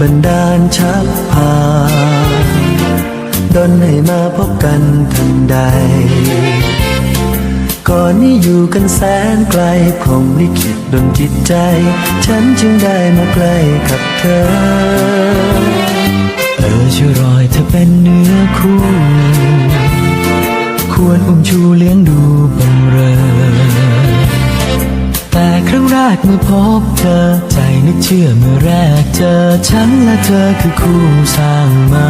บันดาลชักพาดนให้มาพบกันทันใด ก่อนนี้อยู่กันแสนไกลพรมลิขิตดนจิตใจ ฉันจึงได้มาใกล้กับเธอเออช่วยรอยเธอเป็นเนื้อคู่ ควรอุ้มชูเลี้ยงดู กเมื่อพบเธอใจนึกเชื่อเมื่อแรกเจอฉันและเธอคือคู่สร้างมา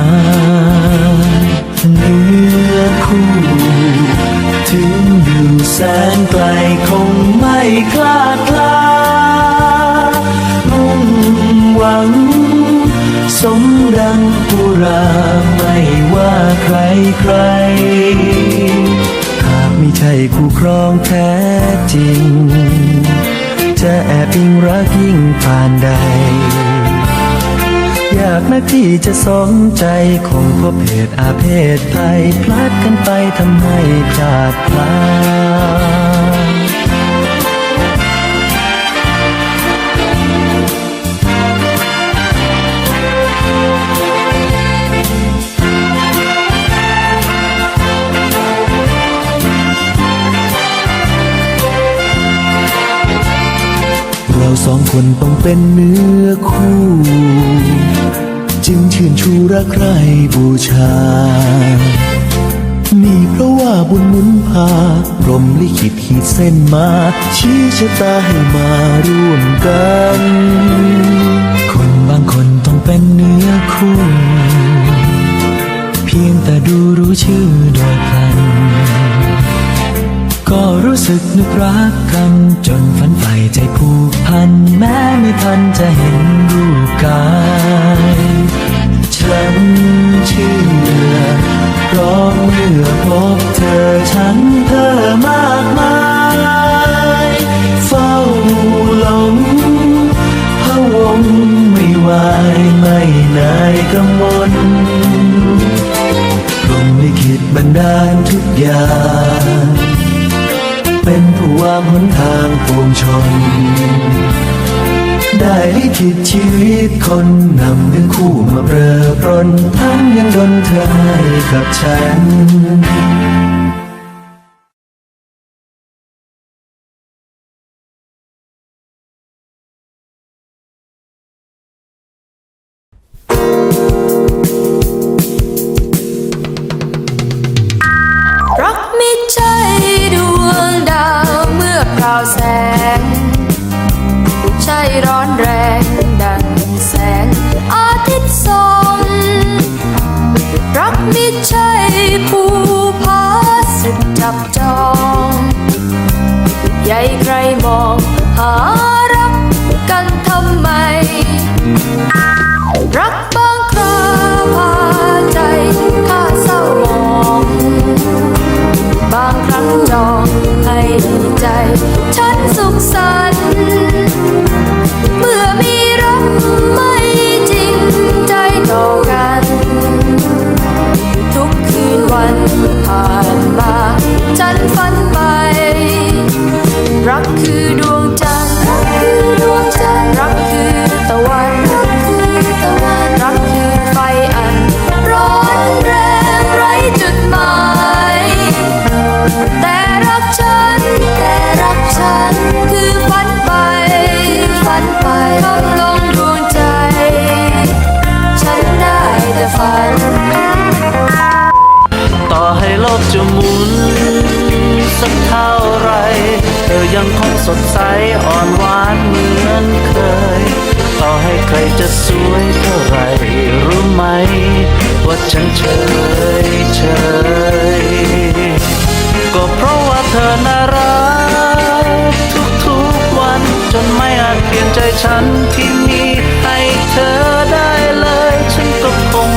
เนื้อคู่ถึงอยู่แสนไกลคงไม่คลาดลามุ่งหวัง สมดังปุราไม่ว่าใครใครหากไม่ใช่คู่ครองแท้จริง จะแอบยิ่งรักยิ่งผ่านใด อยากนักที่จะสมใจคงพบเหตุอาเพศภัยพลาดกันไปทำให้พลาดพลาด เราสองคนต้องเป็นเนื้อคู่ จึงชื่นชูรักใครบูชา นี่เพราะว่าบุญหมุนพาพรมลิขิตขีดเส้นมา ชี้ชะตาให้มาร่วมกัน คนบางคนต้องเป็นเนื้อคู่ เพียงแต่ดูรู้ชื่อโดยพลัน ก็รู้สึกนึกรักกัน จนฝันใฝ่ใจผูกพัน แม้ไม่ทันจะเห็นรูปกาย ฉันเชื่อเพราะเมื่อพบเธอฉันเธอมากมายเฝ้าหลงพะวงไม่ไหวไม่นายกำมลพรมลิขิตบันดาลทุกอย่าง เป็นผู้วางหนทางปวงชน ได้ลิขิตชีวิตคนนำเนื้อคู่มาเปรอปรนทั้งยังดนเธอให้กับฉัน รอให้ใจ ฉันสุขสันต์ จะหมุนสักเท่าไร เธอยังคงสดใสอ่อนหวานเหมือนเคย ต่อให้ใครจะสวยเท่าไรรู้ไหม ว่าฉันเฉยเฉยก็เพราะว่าเธอน่ารักทุกๆวัน จนไม่อาจเปลี่ยนใจฉันที่มีให้เธอได้เลย ฉันก็คง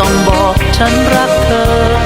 ต้องบอกฉันรักเธอ